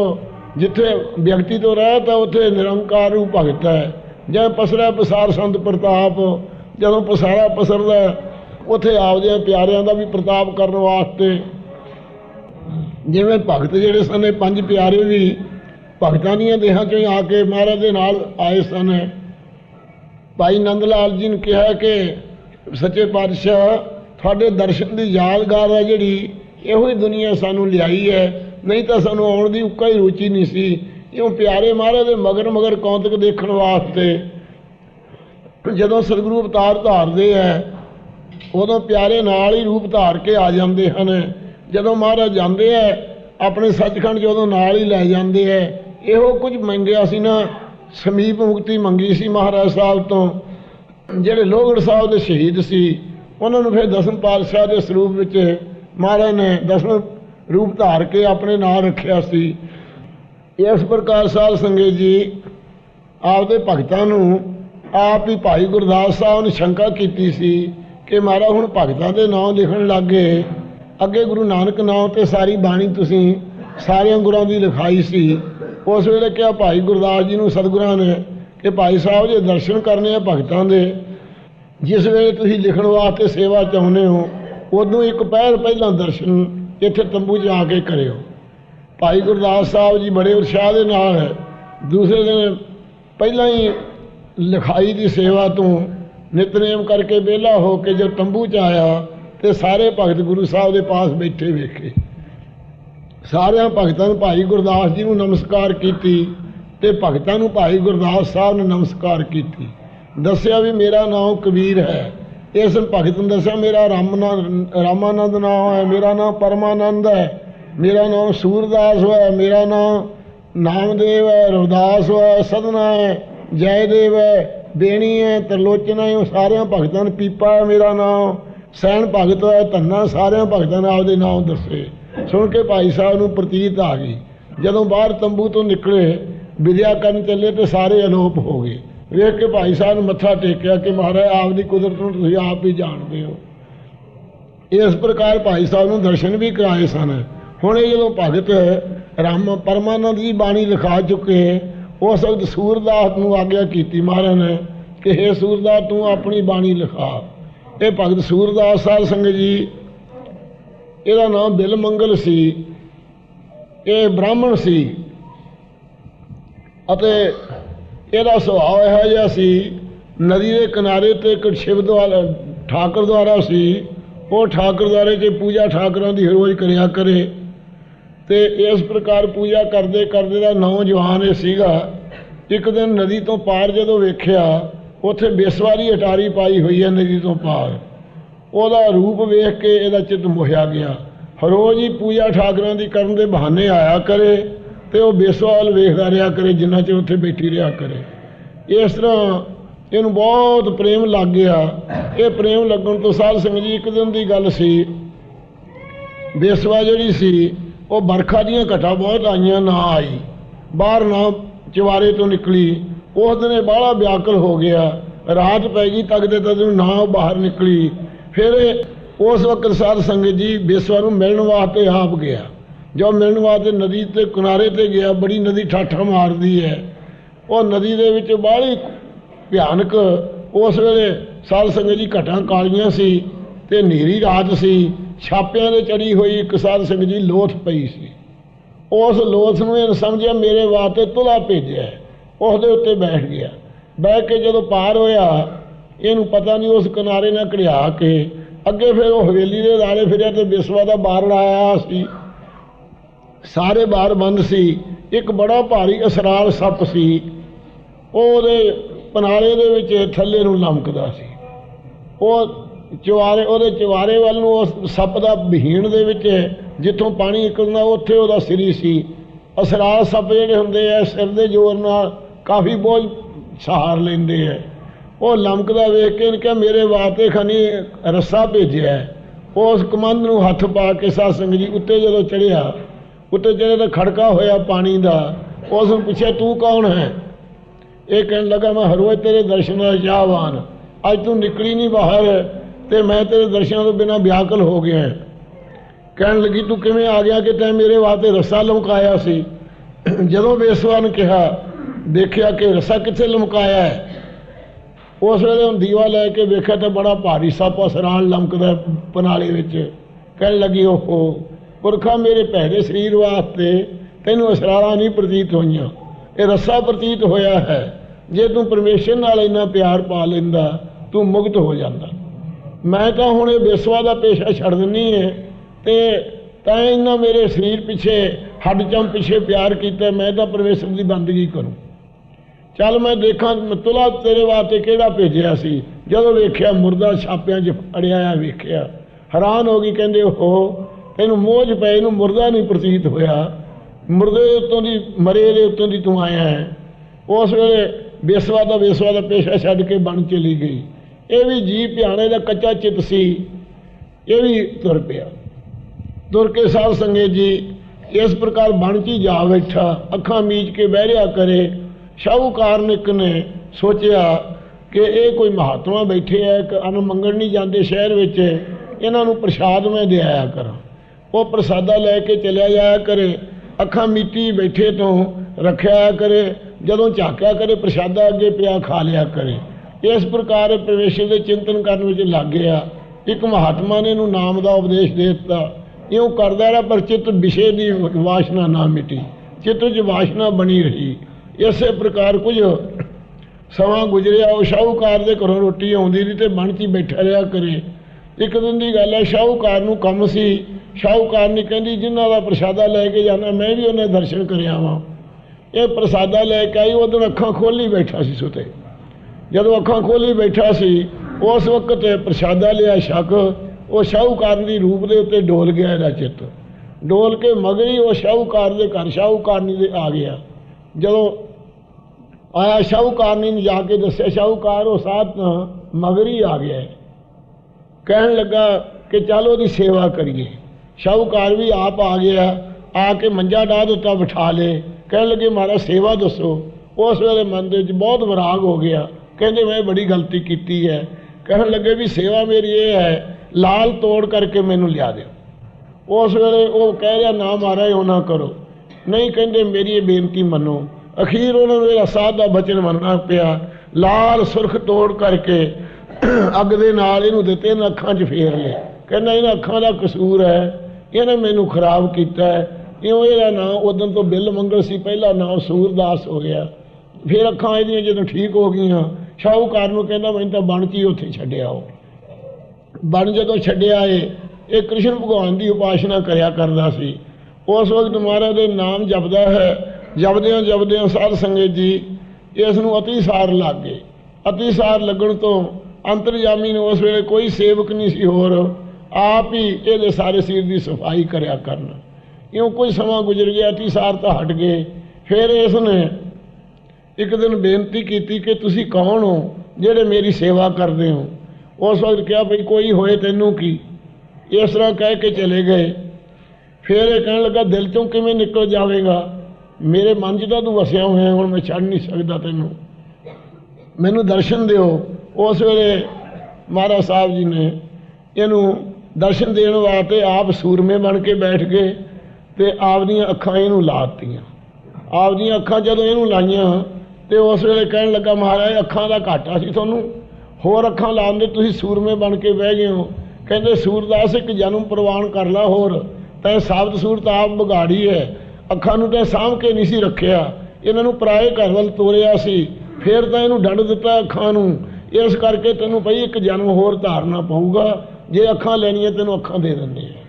ਜਿੱਥੇ ਵਿਅਕਤੀ ਤੋਂ ਰਹਿਤ ਹੈ ਉੱਥੇ ਨਿਰੰਕਾਰ ਰੂਪ ਭਗਤ ਹੈ। ਜੈ ਪਸਰਾ ਪਸਾਰ ਸੰਤ ਪ੍ਰਤਾਪ ਜਦੋਂ ਪਸਾਰਾ ਪਸਰਦਾ ਹੈ, ਉੱਥੇ ਆਪਦੇ ਪਿਆਰਿਆਂ ਦਾ ਵੀ ਪ੍ਰਤਾਪ ਕਰਨ ਵਾਸਤੇ। ਜਿਵੇਂ ਭਗਤ ਜਿਹੜੇ ਸਨ ਪੰਜ ਪਿਆਰੇ ਵੀ ਭਗਤਾਂ ਦੀਆਂ ਦੇਹਾਂ ਚੋਂ ਹੀ ਆ ਕੇ ਮਹਾਰਾਜ ਦੇ ਨਾਲ ਆਏ ਸਨ। ਭਾਈ ਨੰਦ ਲਾਲ ਜੀ ਨੇ ਕਿਹਾ ਕਿ ਸੱਚੇ ਪਾਤਸ਼ਾਹ ਤੁਹਾਡੇ ਦਰਸ਼ਨ ਦੀ ਯਾਦਗਾਰ ਹੈ ਜਿਹੜੀ ਇਹੋ ਹੀ ਦੁਨੀਆ ਸਾਨੂੰ ਲਿਆਈ ਹੈ। ਨਹੀਂ ਤਾਂ ਸਾਨੂੰ ਆਉਣ ਦੀ ਉੱਕਾ ਹੀ ਰੁਚੀ ਨਹੀਂ ਸੀ। ਇਉਂ ਪਿਆਰੇ ਮਹਾਰਾਜ ਦੇ ਮਗਰ ਮਗਰ ਕੌਂਤਕ ਦੇਖਣ ਵਾਸਤੇ ਜਦੋਂ ਸਤਿਗੁਰੂ ਅਵਤਾਰ ਧਾਰਦੇ ਹੈ ਉਦੋਂ ਪਿਆਰੇ ਨਾਲ ਹੀ ਰੂਪ ਧਾਰ ਕੇ ਆ ਜਾਂਦੇ ਹਨ। ਜਦੋਂ ਮਹਾਰਾਜ ਜਾਂਦੇ ਹੈ ਆਪਣੇ ਸੱਚਖੰਡ 'ਚ ਉਦੋਂ ਨਾਲ ਹੀ ਲੈ ਜਾਂਦੇ ਹੈ ਇਹੋ ਕੁਝ ਮੰਗਿਆ ਸੀ ਨਾ। ਸਮੀਪ ਮੁਕਤੀ ਮੰਗੀ ਸੀ ਮਹਾਰਾਜ ਸਾਹਿਬ ਤੋਂ। ਜਿਹੜੇ ਲੋਹਗੜ ਸਾਹਿਬ ਦੇ ਸ਼ਹੀਦ ਸੀ, ਉਹਨਾਂ ਨੂੰ ਫਿਰ ਦਸਮ ਪਾਤਸ਼ਾਹ ਦੇ ਸਰੂਪ ਵਿੱਚ ਮਹਾਰਾਜ ਨੇ ਦਸਮ ਰੂਪ ਧਾਰ ਕੇ ਆਪਣੇ ਨਾਲ ਰੱਖਿਆ ਸੀ। ਇਸ ਪ੍ਰਕਾਰ ਸਾਧ ਸੰਗਤ ਜੀ ਆਪਦੇ ਭਗਤਾਂ ਨੂੰ ਆਪ ਹੀ ਭਾਈ ਗੁਰਦਾਸ ਸਾਹਿਬ ਨੇ ਸ਼ੰਕਾ ਕੀਤੀ ਸੀ ਕਿ ਮਹਾਰਾਜ ਹੁਣ ਭਗਤਾਂ ਦੇ ਨਾਮ ਲਿਖਣ ਲੱਗੇ ਅੱਗੇ ਗੁਰੂ ਨਾਨਕ ਨਾਮ ਤੇ ਸਾਰੀ ਬਾਣੀ ਤੁਸੀਂ ਸਾਰਿਆਂ ਗੁਰਾਂ ਦੀ ਲਿਖਾਈ ਸੀ। ਉਸ ਵੇਲੇ ਕਿਹਾ ਭਾਈ ਗੁਰਦਾਸ ਜੀ ਨੂੰ ਸਤਿਗੁਰਾਂ ਨੇ ਕਿ ਭਾਈ ਸਾਹਿਬ ਜੇ ਦਰਸ਼ਨ ਕਰਨੇ ਆ ਭਗਤਾਂ ਦੇ, ਜਿਸ ਵੇਲੇ ਤੁਸੀਂ ਲਿਖਣ ਵਾਸਤੇ ਸੇਵਾ ਚਾਹੁੰਦੇ ਹੋ ਉਦੋਂ ਇੱਕ ਪਹਿਰ ਪਹਿਲਾਂ ਦਰਸ਼ਨ ਇੱਥੇ ਤੰਬੂ 'ਚ ਆ ਕੇ ਕਰਿਓ। ਭਾਈ ਗੁਰਦਾਸ ਸਾਹਿਬ ਜੀ ਬੜੇ ਉਤਸ਼ਾਹ ਦੇ ਨਾਲ ਦੂਸਰੇ ਦਿਨ ਪਹਿਲਾਂ ਹੀ ਲਿਖਾਈ ਦੀ ਸੇਵਾ ਤੋਂ ਨਿਤਨੇਮ ਕਰਕੇ ਵਿਹਲਾ ਹੋ ਕੇ ਜਦ ਤੰਬੂ 'ਚ ਆਇਆ ਤੇ ਸਾਰੇ ਭਗਤ ਗੁਰੂ ਸਾਹਿਬ ਦੇ ਪਾਸ ਬੈਠੇ ਵੇਖੇ। ਸਾਰਿਆਂ ਭਗਤਾਂ ਨੂੰ ਭਾਈ ਗੁਰਦਾਸ ਜੀ ਨੂੰ ਨਮਸਕਾਰ ਕੀਤੀ ਤੇ ਭਗਤਾਂ ਨੂੰ ਭਾਈ ਗੁਰਦਾਸ ਸਾਹਿਬ ਨੇ ਨਮਸਕਾਰ ਕੀਤੀ। ਦੱਸਿਆ ਵੀ ਮੇਰਾ ਨਾਮ ਕਬੀਰ ਹੈ। ਇਸ ਭਗਤ ਨੂੰ ਦੱਸਿਆ, ਮੇਰਾ ਰਾਮਨਾ- ਰਾਮਾਨੰਦ ਨਾਮ ਹੈ, ਮੇਰਾ ਨਾਮ ਪਰਮਾਨੰਦ ਹੈ, ਮੇਰਾ ਨਾਮ ਸੂਰਦਾਸ ਹੈ ਮੇਰਾ ਨਾਮ ਨਾਮਦੇਵ ਹੈ, ਰਵਦਾਸ ਹੈ ਸਦਨਾ ਹੈ, ਜੈਦੇਵ ਹੈ, ਬੇਣੀ ਹੈ, ਤਰਲੋਚਨਾ ਹੈ, ਉਹ ਸਾਰਿਆਂ ਭਗਤਾਂ ਨੇ ਪੀਪਾ ਹੈ, ਮੇਰਾ ਨਾਮ ਸੈਣ ਭਗਤ ਹੈ ਧੰਨਾ ਸਾਰਿਆਂ ਭਗਤਾਂ ਨੇ ਆਪਦੇ ਨਾਮ ਦੱਸੇ। ਸੁਣ ਕੇ ਭਾਈ ਸਾਹਿਬ ਨੂੰ ਪ੍ਰਤੀਤ ਆ ਗਈ। ਜਦੋਂ ਬਾਹਰ ਤੰਬੂ ਤੋਂ ਨਿਕਲੇ ਵਿਦਿਆ ਕਰਨ ਚੱਲੇ ਤੇ ਸਾਰੇ ਅਲੋਪ ਹੋ ਗਏ। ਵੇਖ ਕੇ ਭਾਈ ਸਾਹਿਬ ਨੇ ਮੱਥਾ ਟੇਕਿਆ ਕਿ ਮਹਾਰਾਜ ਆਪ ਦੀ ਕੁਦਰਤ ਨੂੰ ਤੁਸੀਂ ਆਪ ਹੀ ਜਾਣਦੇ ਹੋ। ਇਸ ਪ੍ਰਕਾਰ ਭਾਈ ਸਾਹਿਬ ਨੂੰ ਦਰਸ਼ਨ ਵੀ ਕਰਾਏ ਸਨ। ਹੁਣ ਇਹ ਜਦੋਂ ਭਗਤ ਰਾਮ ਪਰਮਾਨੰਦ ਜੀ ਬਾਣੀ ਲਿਖਾ ਚੁੱਕੇ ਉਸ ਵਕਤ ਸੂਰਦਾਸ ਨੂੰ ਆਗਿਆ ਕੀਤੀ ਮਹਾਰਾਜ ਨੇ ਕਿ हे ਸੂਰਦਾਸ, ਤੂੰ ਆਪਣੀ ਬਾਣੀ ਲਿਖਾ। ਇਹ ਭਗਤ ਸੂਰਦਾਸ ਸਾਹਿਬ ਸੰਗਤ ਜੀ, ਇਹਦਾ ਨਾਮ ਬਿਲ ਮੰਗਲ ਸੀ, ਇਹ ਬ੍ਰਾਹਮਣ ਸੀ। ਅਤੇ ਇਹਦਾ ਸੁਭਾਅ ਇਹੋ ਜਿਹਾ ਸੀ, ਨਦੀ ਦੇ ਕਿਨਾਰੇ ਤੇ ਇੱਕ ਸ਼ਿਵ ਦੁਆਰਾ ਠਾਕਰ ਦੁਆਰਾ ਸੀ, ਉਹ ਠਾਕਰ ਦੁਆਰੇ 'ਚ ਪੂਜਾ ਠਾਕਰਾਂ ਦੀ ਰੋਜ਼ ਕਰਿਆ ਕਰੇ, ਤੇ ਇਸ ਪ੍ਰਕਾਰ ਪੂਜਾ ਕਰਦੇ ਕਰਦੇ ਦਾ ਨੌਜਵਾਨ ਇਹ ਸੀਗਾ, ਇੱਕ ਦਿਨ ਨਦੀ ਤੋਂ ਪਾਰ ਜਦੋਂ ਵੇਖਿਆ, ਉੱਥੇ ਬੇਸਵਾਰੀ ਅਟਾਰੀ ਪਾਈ ਹੋਈ ਹੈ ਨਦੀ ਤੋਂ ਪਾਰ। ਉਹਦਾ ਰੂਪ ਵੇਖ ਕੇ ਇਹਦਾ ਚਿੱਤ ਮੋਹਿਆ ਗਿਆ। ਰੋਜ਼ ਹੀ ਪੂਜਾ ਠਾਕਰਾਂ ਦੀ ਕਰਨ ਦੇ ਬਹਾਨੇ ਆਇਆ ਕਰੇ ਤੇ ਉਹ ਬੇਸਵਾਲ ਵੇਖਦਾ ਰਿਹਾ ਕਰੇ, ਜਿੰਨਾ ਚਿਰ ਉੱਥੇ ਬੈਠੀ ਰਿਹਾ ਕਰੇ। ਇਸ ਤਰ੍ਹਾਂ ਇਹਨੂੰ ਬਹੁਤ ਪ੍ਰੇਮ ਲੱਗ ਗਿਆ। ਇਹ ਪ੍ਰੇਮ ਲੱਗਣ ਤੋਂ ਸਾਧ ਸੰਗਤ ਜੀ ਇੱਕ ਦਿਨ ਦੀ ਗੱਲ ਸੀ। ਬੇਸਵਾ ਜਿਹੜੀ ਸੀ, ਉਹ ਬਰਖਾ ਦੀਆਂ ਘਟਾ ਬਹੁਤ ਆਈਆਂ, ਨਾ ਆਈ। ਬਾਹਰ ਨਾ ਚਵਾਰੇ ਤੋਂ ਨਿਕਲੀ। ਉਸ ਦਿਨ ਇਹ ਬਾਹਲਾ ਵਿਆਕਲ ਹੋ ਗਿਆ। ਰਾਤ ਪੈ ਗਈ ਤੱਕ ਤਦ ਨੂੰ ਨਾ ਉਹ ਬਾਹਰ ਨਿਕਲੀ। ਫਿਰ ਉਸ ਵਕਤ ਸਾਧ ਸੰਗਤ ਜੀ ਬੇਸਵਾ ਨੂੰ ਮਿਲਣ ਵਾਸਤੇ ਆਪ ਗਿਆ। ਜੋ ਮਿਲਣ ਵਾਸਤੇ ਨਦੀ ਤੇ ਕਿਨਾਰੇ ਤੇ ਗਿਆ, ਬੜੀ ਨਦੀ ਠਾਠਾ ਮਾਰਦੀ ਹੈ। ਉਹ ਨਦੀ ਦੇ ਵਿੱਚ ਬਾਹਲੀ ਭਿਆਨਕ ਉਸ ਵੇਲੇ ਸਾਧ ਸੰਗਤ ਜੀ ਘਟਾਂ ਕਾਲੀਆਂ ਸੀ ਤੇ ਨੀਰੀ ਰਾਤ ਸੀ, ਛਾਪਿਆਂ ਦੇ ਚੜੀ ਹੋਈ ਇੱਕ ਸਾਧ ਸੰਗਤ ਜੀ ਲੋਥ ਪਈ ਸੀ। ਉਸ ਲੋਥ ਨੂੰ ਇਹ ਸਮਝਿਆ, ਮੇਰੇ ਵਾਸਤੇ ਤੁਲਾ ਭੇਜਿਆ ਉਸ ਦੇ ਉੱਤੇ ਬੈਠ ਗਿਆ। ਬਹਿ ਕੇ ਜਦੋਂ ਪਾਰ ਹੋਇਆ, ਇਹਨੂੰ ਪਤਾ ਨਹੀਂ ਉਸ ਕਿਨਾਰੇ ਨਾਲ ਘੜਿਆ ਕੇ, ਅੱਗੇ ਫਿਰ ਉਹ ਹਵੇਲੀ ਦੇ ਦਾਲੇ ਫਿਰਿਆ ਤੇ ਬਿਸਵਾ ਦਾ ਬਾਰੜ ਆਇਆ ਸੀ। ਸਾਰੇ ਬਾਰ ਬੰਦ ਸੀ। ਇੱਕ ਬੜਾ ਭਾਰੀ ਅਸਰਾਲ ਸੱਪ ਸੀ। ਉਹ ਉਹਦੇ ਪਨਾਲੇ ਦੇ ਵਿੱਚ ਥੱਲੇ ਨੂੰ ਲਮਕਦਾ ਸੀ। ਉਹ ਚਵਾਰੇ ਉਹਦੇ ਚਵਾਰੇ ਵੱਲ ਨੂੰ ਉਸ ਸੱਪ ਦਾ ਬਹੀਣ ਦੇ ਵਿੱਚ ਜਿੱਥੋਂ ਪਾਣੀ ਨਿਕਲਦਾ, ਉੱਥੇ ਉਹਦਾ ਸਿਰੀ ਸੀ। ਅਸਰਾਲ ਸੱਪ ਜਿਹੜੇ ਹੁੰਦੇ ਆ, ਸਿਰ ਦੇ ਜ਼ੋਰ ਨਾਲ ਕਾਫੀ ਬੋਝ ਸਹਾਰ ਲੈਂਦੇ ਆ। ਉਹ ਲਮਕਦਾ ਵੇਖ ਕੇ ਇਹਨੇ ਕਿਹਾ, ਮੇਰੇ ਵਾਸਤੇ ਖਾਨੀ ਰੱਸਾ ਭੇਜਿਆ ਹੈ। ਉਸ ਕਮੰਦ ਨੂੰ ਹੱਥ ਪਾ ਕੇ ਸਾਧ ਸੰਗਤ ਜੀ ਉੱਤੇ ਜਦੋਂ ਚੜਿਆ ਉੱਤੇ ਜਿਹੜੇ ਤਾਂ ਖੜਕਾ ਹੋਇਆ ਪਾਣੀ ਦਾ ਉਸ ਨੂੰ ਪੁੱਛਿਆ, ਤੂੰ ਕੌਣ ਹੈ? ਇਹ ਕਹਿਣ ਲੱਗਾ, ਮੈਂ ਹਰ ਰੋਜ਼ ਤੇਰੇ ਦਰਸ਼ਨ ਦਾ ਚਾਹਵਾਨ ਅੱਜ ਤੂੰ ਨਿਕਲੀ ਨਹੀਂ ਬਾਹਰ ਤੇ ਮੈਂ ਤੇਰੇ ਦਰਸ਼ਨਾਂ ਤੋਂ ਬਿਨਾਂ ਵਿਆਕਲ ਹੋ ਗਿਆ ਕਹਿਣ ਲੱਗੀ, ਤੂੰ ਕਿਵੇਂ ਆ ਗਿਆ ਕਿ ਤੈਂ ਮੇਰੇ ਵਾਸਤੇ ਰੱਸਾ ਲਮਕਾਇਆ ਸੀ? ਜਦੋਂ ਬੇਸਵਾ ਨੇ ਕਿਹਾ, ਦੇਖਿਆ ਕਿ ਰੱਸਾ ਕਿੱਥੇ ਲਮਕਾਇਆ ਹੈ। ਉਸ ਵੇਲੇ ਉਹ ਦੀਵਾ ਲੈ ਕੇ ਵੇਖਿਆ ਤਾਂ ਬੜਾ ਭਾਰੀ ਸੱਪ ਸਰਾਣ ਲਮਕਦਾ ਪਨਾਲੇ ਵਿੱਚ। ਕਹਿਣ ਲੱਗੀ, ਓਹੋ ਪੁਰਖਾ ਮੇਰੇ ਭੈੜੇ ਸਰੀਰ ਵਾਸਤੇ ਤੈਨੂੰ ਅਸਰਾਰਾਂ ਨਹੀਂ ਪ੍ਰਤੀਤ ਹੋਈਆਂ। ਇਹ ਰੱਸਾ ਪ੍ਰਤੀਤ ਹੋਇਆ ਹੈ। ਜੇ ਤੂੰ ਪਰਮੇਸ਼ਰ ਨਾਲ ਇੰਨਾ ਪਿਆਰ ਪਾ ਲੈਂਦਾ, ਤੂੰ ਮੁਕਤ ਹੋ ਜਾਂਦਾ। ਮੈਂ ਤਾਂ ਹੁਣ ਇਹ ਬੇਸਵਾ ਦਾ ਪੇਸ਼ਾ ਛੱਡ ਦਿੰਨੀ ਹੈ ਤੇ ਤਾਂ ਇਹਨਾਂ ਮੇਰੇ ਸਰੀਰ ਪਿੱਛੇ, ਹੱਡ ਚਮ ਪਿੱਛੇ ਪਿਆਰ ਕੀਤਾ, ਮੈਂ ਤਾਂ ਪਰਮੇਸ਼ਰ ਦੀ ਬੰਦਗੀ ਕਰੂੰ। ਚੱਲ ਮੈਂ ਦੇਖਾਂ ਤੁਲਾ ਤੇਰੇ ਵਾਸਤੇ ਕਿਹੜਾ ਭੇਜਿਆ ਸੀ। ਜਦੋਂ ਵੇਖਿਆ ਮੁਰਦਾ ਛਾਪਿਆਂ 'ਚ ਅੜਿਆ ਆ ਵੇਖਿਆ। ਹੈਰਾਨ ਹੋ ਗਈ, ਕਹਿੰਦੇ ਉਹ ਇਹਨੂੰ ਮੋਝ ਪਏ ਇਹਨੂੰ ਮੁਰਦਾ ਨਹੀਂ ਪ੍ਰਤੀਤ ਹੋਇਆ। ਮੁਰਦੇ ਦੇ ਉੱਤੋਂ ਦੀ, ਮਰੇ ਦੇ ਉੱਤੋਂ ਦੀ ਤੂੰ ਆਇਆ ਹੈ। ਉਸ ਵੇਲੇ ਬੇਸਵਾ ਦਾ ਬੇਸਵਾ ਦਾ ਪੇਸ਼ਾ ਛੱਡ ਕੇ ਬਣ ਚਲੀ ਗਈ। ਇਹ ਵੀ ਜੀ ਭਿਆਣੇ ਦਾ ਕੱਚਾ ਚਿੱਤ ਸੀ। ਇਹ ਵੀ ਤੁਰ ਪਿਆ। ਤੁਰ ਕੇ ਸਾਧ ਸੰਗਤ ਜੀ, ਇਸ ਪ੍ਰਕਾਰ ਬਣ 'ਚ ਹੀ ਜਾ ਬੈਠਾ। ਅੱਖਾਂ ਮੀਚ ਕੇ ਬਹਿ ਰਿਹਾ ਕਰੇ। ਸ਼ਾਹੂਕਾਰ ਨੇ ਇੱਕ ਨੇ ਸੋਚਿਆ ਕਿ ਇਹ ਕੋਈ ਮਹਾਤਮਾ ਬੈਠੇ ਆ, ਇੱਕ ਅਨ ਮੰਗਣ ਨਹੀਂ ਜਾਂਦੇ ਸ਼ਹਿਰ ਵਿੱਚ। ਇਹਨਾਂ ਨੂੰ ਪ੍ਰਸ਼ਾਦ ਮੈਂ ਦੇ ਆਇਆ ਕਰਾਂ। ਉਹ ਪ੍ਰਸਾਦਾ ਲੈ ਕੇ ਚਲਿਆ ਜਾਇਆ ਕਰੇ। ਅੱਖਾਂ ਮੀਟੀ ਬੈਠੇ ਤੋਂ ਰੱਖਿਆ ਕਰੇ। ਜਦੋਂ ਝਾਕਿਆ ਕਰੇ, ਪ੍ਰਸ਼ਾਦਾ ਅੱਗੇ ਪਿਆ ਖਾ ਲਿਆ ਕਰੇ। ਇਸ ਪ੍ਰਕਾਰ ਇਹ ਪ੍ਰਵੇਸ਼ ਦੇ ਚਿੰਤਨ ਕਰਨ ਵਿੱਚ ਲੱਗ ਗਿਆ ਇੱਕ ਮਹਾਤਮਾ ਨੇ ਇਹਨੂੰ ਨਾਮ ਦਾ ਉਪਦੇਸ਼ ਦੇ ਦਿੱਤਾ। ਇਉਂ ਕਰਦਾ ਰਿਹਾ, ਪਰ ਚਿੱਤ ਵਿਸ਼ੇ ਦੀ ਵਾਸ਼ਨਾ ਨਾ ਮਿਟੀ। ਚਿੱਤ ਵਿੱਚ ਵਾਸ਼ਨਾ ਬਣੀ ਰਹੀ। ਇਸੇ ਪ੍ਰਕਾਰ ਕੁਝ ਸਮਾਂ ਗੁਜ਼ਰਿਆ। ਉਹ ਸ਼ਾਹੂਕਾਰ ਦੇ ਘਰੋਂ ਰੋਟੀ ਆਉਂਦੀ ਨਹੀਂ ਤੇ ਬਣ 'ਚ ਹੀ ਬੈਠਾ ਰਿਹਾ ਕਰੇ। ਇੱਕ ਦਿਨ ਦੀ ਗੱਲ ਹੈ, ਸ਼ਾਹੂਕਾਰ ਨੂੰ ਕੰਮ ਸੀ। ਸ਼ਾਹੂਕਾਰ ਨੇ ਕਹਿੰਦੀ, ਜਿਨ੍ਹਾਂ ਦਾ ਪ੍ਰਸ਼ਾਦਾ ਲੈ ਕੇ ਜਾਣਾ, ਮੈਂ ਵੀ ਉਹਨੇ ਦਰਸ਼ਨ ਕਰਿਆ ਵਾਂ। ਇਹ ਪ੍ਰਸਾਦਾ ਲੈ ਕੇ ਆਈ ਉਦੋਂ ਅੱਖਾਂ ਖੋਲੀ ਬੈਠਾ ਸੀ ਸੁਤੇ। ਜਦੋਂ ਅੱਖਾਂ ਖੋਲੀ ਬੈਠਾ ਸੀ, ਉਸ ਵਕਤ ਪ੍ਰਸ਼ਾਦਾ ਲਿਆ ਸ਼ੱਕ, ਉਹ ਸ਼ਾਹੂਕਾਰ ਦੀ ਰੂਪ ਦੇ ਉੱਤੇ ਡੋਲ ਗਿਆ ਇਹਦਾ ਚਿੱਤ। ਡੋਲ ਕੇ ਮਗਰੀ ਉਹ ਸ਼ਾਹੂਕਾਰ ਦੇ ਘਰ ਸ਼ਾਹੂਕਾਰਨੀ ਦੇ ਆ ਗਿਆ। ਜਦੋਂ ਆਇਆ ਸ਼ਾਹੂਕਾਰਨੀ ਨੇ ਜਾ ਕੇ ਦੱਸਿਆ, ਸ਼ਾਹੂਕਾਰ, ਉਹ ਸਾਥ ਮਗਰੀ ਆ ਗਿਆ। ਕਹਿਣ ਲੱਗਾ ਕਿ ਚੱਲ ਉਹਦੀ ਸੇਵਾ ਕਰੀਏ। ਸ਼ਾਹੂਕਾਰ ਵੀ ਆਪ ਆ ਗਿਆ, ਆ ਕੇ ਮੰਜਾ ਢਾ ਦਿੱਤਾ, ਬਿਠਾ ਲੇ। ਕਹਿਣ ਲੱਗੇ, ਮਹਾਰਾਜ, ਸੇਵਾ ਦੱਸੋ। ਉਸ ਵੇਲੇ ਮਨ ਦੇ ਵਿੱਚ ਬਹੁਤ ਵਿਰਾਗ ਹੋ ਗਿਆ। ਕਹਿੰਦੇ, ਮੈਂ ਬੜੀ ਗਲਤੀ ਕੀਤੀ ਹੈ। ਕਹਿਣ ਲੱਗੇ ਵੀ, ਸੇਵਾ ਮੇਰੀ ਇਹ ਹੈ, ਲਾਲ ਤੋੜ ਕਰਕੇ ਮੈਨੂੰ ਲਿਆ ਦਿਓ। ਉਸ ਵੇਲੇ ਉਹ ਕਹਿ ਰਿਹਾ, ਨਾ ਮਹਾਰਾਜ, ਉਹ ਨਾ ਕਰੋ। ਨਹੀਂ, ਕਹਿੰਦੇ, ਮੇਰੀ ਇਹ ਬੇਨਤੀ ਮੰਨੋ। ਅਖੀਰ ਉਹਨਾਂ ਨੂੰ ਮੇਰਾ ਸਾਧ ਦਾ ਬਚਨ ਮੰਨਣਾ ਪਿਆ। ਲਾਲ ਸੁਰਖ ਤੋੜ ਕਰਕੇ ਅੱਗ ਦੇ ਨਾਲ ਇਹਨੂੰ ਦਿੱਤੇ, ਇਹਨਾਂ ਅੱਖਾਂ 'ਚ ਫੇਰ ਲਏ ਕਹਿੰਦਾ, ਇਹਨਾਂ ਅੱਖਾਂ ਦਾ ਕਸੂਰ ਹੈ ਇਹਨੇ ਮੈਨੂੰ ਖਰਾਬ ਕੀਤਾ ਹੈ। ਇਉਂ ਇਹਦਾ ਨਾਂ ਉਦੋਂ ਤੋਂ ਬਿੱਲ ਮੰਗਲ ਸੀ, ਪਹਿਲਾ ਨਾਂ ਸੂਰਦਾਸ ਹੋ ਗਿਆ। ਫਿਰ ਅੱਖਾਂ ਇਹਦੀਆਂ ਜਦੋਂ ਠੀਕ ਹੋ ਗਈਆਂ, ਸ਼ਾਹੂਕਾਰ ਨੂੰ ਕਹਿੰਦਾ, ਮੈਨੂੰ ਤਾਂ ਬਣ 'ਚ ਹੀ ਉੱਥੇ ਛੱਡਿਆ ਉਹ। ਬਣ ਜਦੋਂ ਛੱਡਿਆ ਏ, ਇਹ ਕ੍ਰਿਸ਼ਨ ਭਗਵਾਨ ਦੀ ਉਪਾਸਨਾ ਕਰਿਆ ਕਰਦਾ ਸੀ। ਉਸ ਵਕਤ ਮਹਾਰਾਜ ਦੇ ਨਾਮ ਜਪਦਾ ਹੈ। ਜਪਦਿਆਂ ਜਪਦਿਆਂ ਸਾਧ ਸੰਗਤ ਜੀ, ਇਸ ਨੂੰ ਅਤੀਸਾਰ ਲੱਗ ਗਏ। ਅਤੀਸਾਰ ਲੱਗਣ ਤੋਂ ਅੰਤਰਜਾਮੀ ਨੂੰ ਉਸ ਵੇਲੇ ਕੋਈ ਸੇਵਕ ਨਹੀਂ ਸੀ ਹੋਰ। ਆਪ ਹੀ ਇਹਦੇ ਸਾਰੇ ਸਰੀਰ ਦੀ ਸਫ਼ਾਈ ਕਰਿਆ ਕਰਨ। ਇਉਂ ਕੁਝ ਸਮਾਂ ਗੁਜ਼ਰ ਗਿਆ ਅਤੀਸਾਰ ਤਾਂ ਹਟ ਗਏ। ਫਿਰ ਇਸ ਨੇ ਇੱਕ ਦਿਨ ਬੇਨਤੀ ਕੀਤੀ ਕਿ ਤੁਸੀਂ ਕੌਣ ਹੋ, ਜਿਹੜੇ ਮੇਰੀ ਸੇਵਾ ਕਰਦੇ ਹੋ? ਉਸ ਵਕਤ ਕਿਹਾ ਭਈ ਕੋਈ ਹੋਏ ਤੈਨੂੰ ਕੀ? ਇਸ ਤਰ੍ਹਾਂ ਕਹਿ ਕੇ ਚਲੇ ਗਏ। ਫਿਰ ਇਹ ਕਹਿਣ ਲੱਗਾ, ਦਿਲ ਚੋਂ ਕਿਵੇਂ ਨਿਕਲ ਜਾਵੇਗਾ? ਮੇਰੇ ਮਨ 'ਚ ਤਾਂ ਤੂੰ ਵਸਿਆ ਹੋਇਆ ਹੁਣ ਮੈਂ ਛੱਡ ਨਹੀਂ ਸਕਦਾ ਤੈਨੂੰ। ਮੈਨੂੰ ਦਰਸ਼ਨ ਦਿਓ। ਉਸ ਵੇਲੇ ਮਹਾਰਾਜ ਸਾਹਿਬ ਜੀ ਨੇ ਇਹਨੂੰ ਦਰਸ਼ਨ ਦੇਣ ਵਾਸਤੇ ਆਪ ਸੂਰਮੇ ਬਣ ਕੇ ਬੈਠ ਗਏ ਤੇ ਆਪਦੀਆਂ ਅੱਖਾਂ ਇਹਨੂੰ ਲਾ ਦਿੱਤੀਆਂ। ਆਪ ਦੀਆਂ ਅੱਖਾਂ ਜਦੋਂ ਇਹਨੂੰ ਲਾਈਆਂ ਤੇ ਉਸ ਵੇਲੇ ਕਹਿਣ ਲੱਗਾ, ਮਹਾਰਾਜ, ਅੱਖਾਂ ਦਾ ਘਾਟਾ ਸੀ ਤੁਹਾਨੂੰ। ਹੋਰ ਅੱਖਾਂ ਲਾਉਣ ਦੇ ਤੁਸੀਂ ਸੂਰਮੇ ਬਣ ਕੇ ਬਹਿ ਗਏ ਹੋ। ਕਹਿੰਦੇ, ਸੂਰਦਾਸ, ਇੱਕ ਜਨਮ ਪ੍ਰਵਾਨ ਕਰ ਲਾ ਹੋਰ। ਤੈਂ ਸਾਬਤ ਸੂਰਤ ਆਪ ਵਿਗਾੜੀ ਹੈ। ਅੱਖਾਂ ਨੂੰ ਤਾਂ ਸਾਂਭ ਕੇ ਨਹੀਂ ਸੀ ਰੱਖਿਆ। ਇਹਨਾਂ ਨੂੰ ਪਰਾਏ ਘਰ ਵੱਲ ਤੋਰਿਆ ਸੀ। ਫੇਰ ਤਾਂ ਇਹਨੂੰ ਡੰਡ ਦਿੱਤਾ ਅੱਖਾਂ ਨੂੰ। ਇਸ ਕਰਕੇ ਤੈਨੂੰ ਪਈ ਇੱਕ ਜਨਮ ਹੋਰ ਧਾਰਨਾ ਪਊਗਾ। ਜੇ ਅੱਖਾਂ ਲੈਣੀਆਂ ਤੈਨੂੰ ਅੱਖਾਂ ਦੇ ਦਿੰਦੇ ਆ।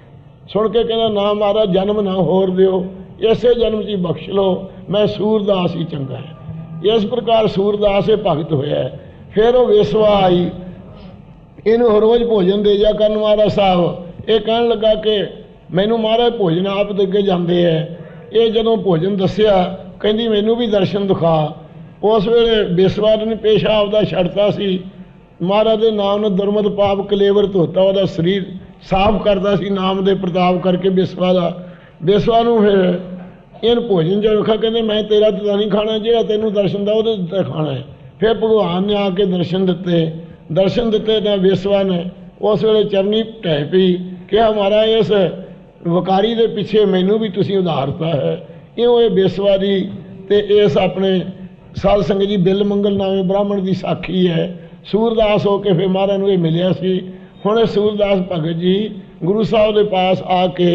ਸੁਣ ਕੇ ਕਹਿੰਦਾ, ਨਾ ਮਹਾਰਾਜ, ਜਨਮ ਨਾ ਹੋਰ ਦਿਓ। ਇਸੇ ਜਨਮ 'ਚ ਹੀ ਬਖਸ਼ ਲਓ। ਮੈਂ ਸੂਰਦਾਸ ਹੀ ਚੰਗਾ ਹੈ। ਇਸ ਪ੍ਰਕਾਰ ਸੂਰਦਾਸ ਇਹ ਭਗਤ ਹੋਇਆ ਹੈ। ਫਿਰ ਉਹ ਵੇਸਵਾ ਆਈ। ਇਹਨੂੰ ਰੋਜ਼ ਭੋਜਨ ਦੇ ਜਾ ਕਰਨ ਮਹਾਰਾਜ ਸਾਹਿਬ। ਇਹ ਕਹਿਣ ਲੱਗਾ ਕਿ ਮੈਨੂੰ ਮਹਾਰਾਜ ਭੋਜਨ ਆਪ ਦੇ ਕੇ ਜਾਂਦੇ ਐ ਇਹ ਜਦੋਂ ਭੋਜਨ ਦੱਸਿਆ, ਕਹਿੰਦੀ, ਮੈਨੂੰ ਵੀ ਦਰਸ਼ਨ ਦਿਖਾ। ਉਸ ਵੇਲੇ ਬੇਸਵਾਦ ਨੇ ਪੇਸ਼ਾ ਆਪਦਾ ਛੱਡਤਾ ਸੀ। ਮਹਾਰਾਜ ਦੇ ਨਾਮ ਨਾਲ ਦੁਰਮਤ ਪਾਪ ਕਲੇਵਰ ਧੋਤਾ, ਉਹਦਾ ਸਰੀਰ ਸਾਫ਼ ਕਰਦਾ ਸੀ, ਨਾਮ ਦੇ ਪ੍ਰਤਾਪ ਕਰਕੇ ਬੇਸਵਾ ਦਾ, ਬੇਸਵਾ ਨੂੰ ਫਿਰ ਇਹਨ ਭੋਜਨ ਜੋ ਰੱਖਾ ਕਹਿੰਦੇ ਮੈਂ ਤੇਰਾ ਤਾਂ ਨਹੀਂ ਖਾਣਾ, ਜਿਹੜਾ ਤੈਨੂੰ ਦਰਸ਼ਨ ਦਾ ਉਹਦੇ ਦਿੱਤਾ ਖਾਣਾ ਹੈ। ਫਿਰ ਭਗਵਾਨ ਨੇ ਆ ਕੇ ਦਰਸ਼ਨ ਦਿੱਤੇ ਦਰਸ਼ਨ ਦਿੱਤੇ ਤਾਂ ਬੇਸਵਾ ਨੇ ਉਸ ਵੇਲੇ ਚਰਨੀ ਢਹਿ ਪਈ, ਕਿਹਾ ਮਹਾਰਾਜ, ਇਸ ਵਕਾਰੀ ਦੇ ਪਿੱਛੇ ਮੈਨੂੰ ਵੀ ਤੁਸੀਂ ਉਧਾਰਤਾ ਹੈ। ਇਉਂ ਇਹ ਬੇਸਵਾ ਦੀ ਤੇ ਇਸ ਆਪਣੇ ਸਾਧ ਸੰਗਤ ਜੀ ਬਿੱਲ ਮੰਗਲ ਨਾਮੇ ਬ੍ਰਾਹਮਣ ਦੀ ਸਾਖੀ ਹੈ। ਸੂਰਦਾਸ ਹੋ ਕੇ ਫਿਰ ਮਹਾਰਾਜ ਨੂੰ ਇਹ ਮਿਲਿਆ ਸੀ। ਹੁਣ ਇਹ ਸੂਰਦਾਸ ਭਗਤ ਜੀ ਗੁਰੂ ਸਾਹਿਬ ਦੇ ਪਾਸ ਆ ਕੇ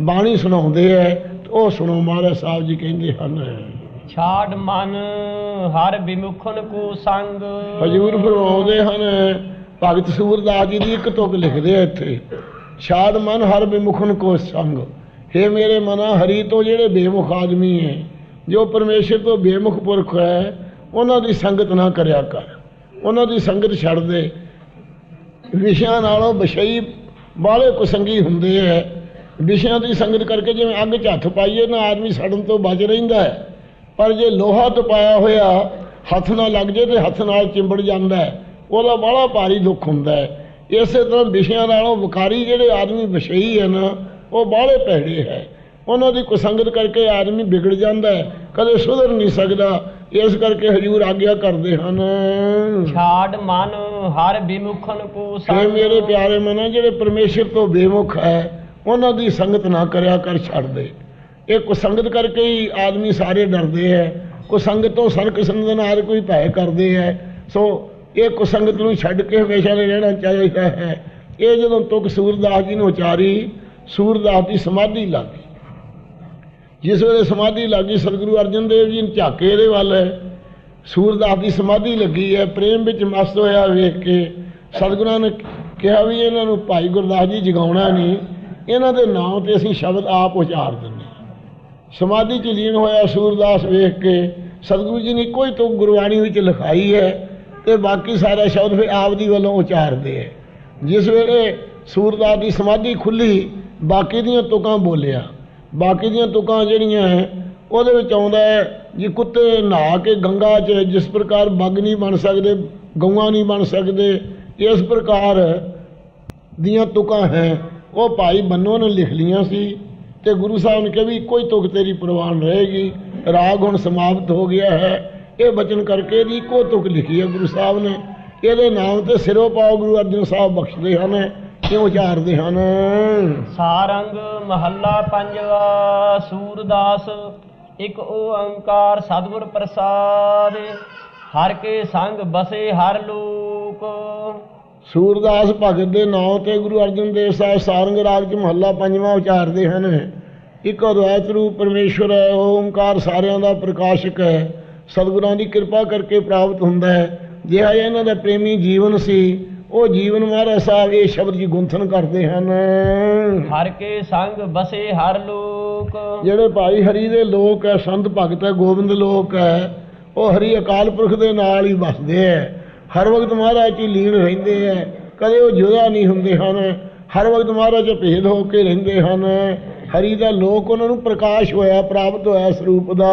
ਬਾਣੀ ਸੁਣਾਉਂਦੇ ਤੇ ਉਹ ਸੁਣੋ ਮਹਾਰਾਜ ਸਾਹਿਬ ਜੀ ਕਹਿੰਦੇ ਹਨ। ਛਾੜ ਮਨ ਹਰ ਵਿਮੁਖਨ ਕੋ ਸੰਗ। ਹਜੂਰ ਫਰਮਾਉਂਦੇ ਹਨ ਭਗਤ ਸੂਰਦਾਸ ਜੀ ਦੀ ਇੱਕ ਤੁਕ ਲਿਖਦੇ ਆ ਇੱਥੇ। ਛਾੜ ਮਨ ਹਰ ਬਿਮੁਖਨ ਕੋ ਸੰਗ। हे ਮੇਰੇ ਮਨਾ ਹਰੀ ਤੋਂ ਜਿਹੜੇ ਬੇਮੁਖ ਆਦਮੀ ਹੈ ਜੋ ਪਰਮੇਸ਼ਰ ਤੋਂ ਬੇਮੁਖ ਪੁਰਖ ਹੈ ਉਹਨਾਂ ਦੀ ਸੰਗਤ ਨਾ ਕਰਿਆ ਕਰ। ਉਹਨਾਂ ਦੀ ਸੰਗਤ ਛੱਡ ਦੇ। ਵਿਸ਼ਿਆਂ ਨਾਲੋਂ ਵਿਸ਼ਈ ਬਾਹਲੇ ਕੁਸੰਗੀ ਹੁੰਦੇ ਹੈ ਵਿਸ਼ਿਆਂ ਦੀ ਸੰਗਤ ਕਰਕੇ ਜਿਵੇਂ ਅੱਗ 'ਚ ਹੱਥ ਪਾਈਏ, ਨਾ ਆਦਮੀ ਸੜਨ ਤੋਂ ਬਚ ਰਹਿੰਦਾ ਹੈ ਪਰ ਜੇ ਲੋਹਾ ਤਪਾਇਆ ਹੋਇਆ ਹੱਥ ਨਾਲ ਲੱਗ ਜੇ ਤੇ ਹੱਥ ਨਾਲ ਚਿੰਬੜ ਜਾਂਦਾ ਹੈ ਉਹਦਾ ਬੜਾ ਭਾਰੀ ਦੁੱਖ ਹੁੰਦਾ ਹੈ ਇਸੇ ਤਰ੍ਹਾਂ ਵਿਸ਼ਿਆਂ ਨਾਲੋਂ ਵਿਕਾਰੀ ਜਿਹੜੇ ਆਦਮੀ ਵਿਸ਼ਈ ਹੈ ਨਾ, ਉਹ ਬਾਹਲੇ ਭੈੜੇ ਹੈ ਉਹਨਾਂ ਦੀ ਕੁਸੰਗਤ ਕਰਕੇ ਆਦਮੀ ਵਿਗੜ ਜਾਂਦਾ ਹੈ ਕਦੇ ਸੁਧਰ ਨਹੀਂ ਸਕਦਾ। ਇਸ ਕਰਕੇ ਹਜੂਰ ਆਗਿਆ ਕਰਦੇ ਹਨ। ਛਾੜ ਮਨ ਹਰ ਵਿਮੁਖਨ ਕੋ ਸੰਗ ਮੇਰੇ ਪਿਆਰੇ ਮਨਾ ਜਿਹੜੇ ਪਰਮੇਸ਼ਰ ਤੋਂ ਬੇਮੁਖ ਹੈ ਉਹਨਾਂ ਦੀ ਸੰਗਤ ਨਾ ਕਰਿਆ ਕਰ ਛੱਡ ਦੇ। ਇਹ ਕੁਸੰਗਤ ਕਰਕੇ ਹੀ ਆਦਮੀ ਸਾਰੇ ਡਰਦੇ ਹੈ। ਕੁਸੰਗਤ ਤੋਂ ਸਰਕ ਸੰਦਨ ਹਰ ਕੋਈ ਭੈ ਕਰਦੇ ਹੈ। ਸੋ ਇਹ ਕੁਸੰਗਤ ਨੂੰ ਛੱਡ ਕੇ ਹਮੇਸ਼ਾ ਲਈ ਰਹਿਣਾ ਚਾਹੀਦਾ ਹੈ। ਇਹ ਜਦੋਂ ਤੁਕ ਸੂਰਦਾਸ ਜੀ ਨੂੰ ਉਚਾਰੀ ਸੂਰਦਾਸ ਦੀ ਸਮਾਧੀ ਲੱਗ ਜਿਸ ਵੇਲੇ ਸਮਾਧੀ ਲੱਗੀ, ਸਤਿਗੁਰੂ ਅਰਜਨ ਦੇਵ ਜੀ ਨੇ ਝਾਕੇ ਇਹਦੇ ਵੱਲ ਸੂਰਦਾਸ ਦੀ ਸਮਾਧੀ ਲੱਗੀ ਹੈ, ਪ੍ਰੇਮ ਵਿੱਚ ਮਸਤ ਹੋਇਆ ਵੇਖ ਕੇ। ਸਤਿਗੁਰਾਂ ਨੇ ਕਿਹਾ ਵੀ ਇਹਨਾਂ ਨੂੰ ਭਾਈ ਗੁਰਦਾਸ ਜੀ ਜਗਾਉਣਾ ਨਹੀਂ। ਇਹਨਾਂ ਦੇ ਨਾਮ ਤੇ ਅਸੀਂ ਸ਼ਬਦ ਆਪ ਉਚਾਰ ਦਿੰਦੇ ਸਮਾਧੀ 'ਚ ਲੀਨ ਹੋਇਆ ਸੂਰਦਾਸ ਵੇਖ ਕੇ, ਸਤਿਗੁਰੂ ਜੀ ਨੇ ਕੋਈ ਤੋਂ ਗੁਰਬਾਣੀ ਵਿੱਚ ਲਿਖਾਈ ਹੈ ਤੇ ਬਾਕੀ ਸਾਰਾ ਸ਼ਬਦ ਫਿਰ ਆਪ ਦੀ ਵੱਲੋਂ ਉਚਾਰਦੇ ਹੈ। ਜਿਸ ਵੇਲੇ ਸੂਰਦਾਸ ਦੀ ਸਮਾਧੀ ਖੁੱਲੀ ਬਾਕੀ ਦੀਆਂ ਤੁਕਾਂ ਬੋਲਿਆ। ਬਾਕੀ ਦੀਆਂ ਤੁਕਾਂ ਜਿਹੜੀਆਂ ਹੈ, ਉਹਦੇ ਵਿੱਚ ਆਉਂਦਾ ਹੈ ਜੀ ਕੁੱਤੇ ਨਹਾ ਕੇ ਗੰਗਾ 'ਚ ਜਿਸ ਪ੍ਰਕਾਰ ਬੱਗ ਨਹੀਂ ਬਣ ਸਕਦੇ, ਗਊਆਂ ਨਹੀਂ ਬਣ ਸਕਦੇ, ਇਸ ਪ੍ਰਕਾਰ ਦੀਆਂ ਤੁਕਾਂ ਹੈ, ਉਹ ਭਾਈ ਬੰਨੋ ਨੇ ਲਿਖ ਲੀਆਂ ਸੀ ਤੇ ਗੁਰੂ ਸਾਹਿਬ ਨੇ ਕਿਹਾ ਵੀ ਇੱਕੋ ਹੀ ਤੁਕ ਤੇਰੀ ਪ੍ਰਵਾਨ ਰਹੇਗੀ, ਰਾਗ ਹੁਣ ਸਮਾਪਤ ਹੋ ਗਿਆ ਹੈ, ਇਹ ਬਚਨ ਕਰਕੇ ਇਹਦੀ ਇੱਕੋ ਤੁਕ ਲਿਖੀ ਹੈ ਗੁਰੂ ਸਾਹਿਬ ਨੇ, ਇਹਦੇ ਨਾਮ ਤੇ ਸਿਰੋਂ ਪਾਓ ਗੁਰੂ ਅਰਜਨ ਸਾਹਿਬ ਬਖਸ਼ਦੇ ਹਨ। ਕਿਉਂ ਉਚਾਰਦੇ ਹਨ? ਸਾਰੰਗ ਮਹੱਲਾ ਪੰਜਵਾ ਸੂਰਦਾਸ ਇੱਕ ਓੰਕਾਰ ਸਤਿਗੁਰ ਪ੍ਰਸਾਦ ਹਰ ਕੇ ਸੰਗ ਬਸੇ ਹਰ ਲੋਕ। ਸੂਰਦਾਸ ਭਗਤ ਦੇ ਨਾਮ ਤੇ ਗੁਰੂ ਅਰਜਨ ਦੇਵ ਸਾਹਿਬ ਸਾਰੰਗ ਰਾਗ ਚ ਮਹੱਲਾ ਪੰਜਵਾਂ ਉਚਾਰਦੇ ਹਨ। ਇੱਕ ਅਦਵੈਤ ਰੂਪ ਪਰਮੇਸ਼ਵਰ ਹੈ ਓੰਕਾਰ ਸਾਰਿਆਂ ਦਾ ਪ੍ਰਕਾਸ਼ਕ ਹੈ। ਸਤਿਗੁਰਾਂ ਦੀ ਕਿਰਪਾ ਕਰਕੇ ਪ੍ਰਾਪਤ ਹੁੰਦਾ ਹੈ। ਜਿਹੜਾ ਇਹਨਾਂ ਦਾ ਪ੍ਰੇਮੀ ਜੀਵਨ ਸੀ ਉਹ ਜੀਵਨ ਮਹਾਰਾਜ ਸਾਹਿਬ ਇਹ ਸ਼ਬਦ ਜੀ ਗੁੰਥਨ ਕਰਦੇ ਹਨ। ਹਰ ਕੇ ਸੰਗ ਬਸੇ ਹਰ ਲੋਕ। ਜਿਹੜੇ ਭਾਈ ਹਰੀ ਦੇ ਲੋਕ ਹੈ ਸੰਤ ਭਗਤ ਹੈ ਗੋਬਿੰਦ ਲੋਕ ਹੈ ਉਹ ਹਰੀ ਅਕਾਲ ਪੁਰਖ ਦੇ ਨਾਲ ਹੀ ਵਸਦੇ ਹੈ ਹਰ ਵਕਤ ਮਹਾਰਾਜ ਹੀ ਲੀਨ ਰਹਿੰਦੇ ਹੈ ਕਦੇ ਉਹ ਜੁਦਾ ਨਹੀਂ ਹੁੰਦੇ ਹਨ। ਹਰ ਵਕਤ ਮਹਾਰਾਜ 'ਚ ਭੇਦ ਹੋ ਕੇ ਰਹਿੰਦੇ ਹਨ। ਹਰੀ ਦਾ ਲੋਕ ਉਹਨਾਂ ਨੂੰ ਪ੍ਰਕਾਸ਼ ਹੋਇਆ ਪ੍ਰਾਪਤ ਹੋਇਆ ਸਰੂਪ ਦਾ।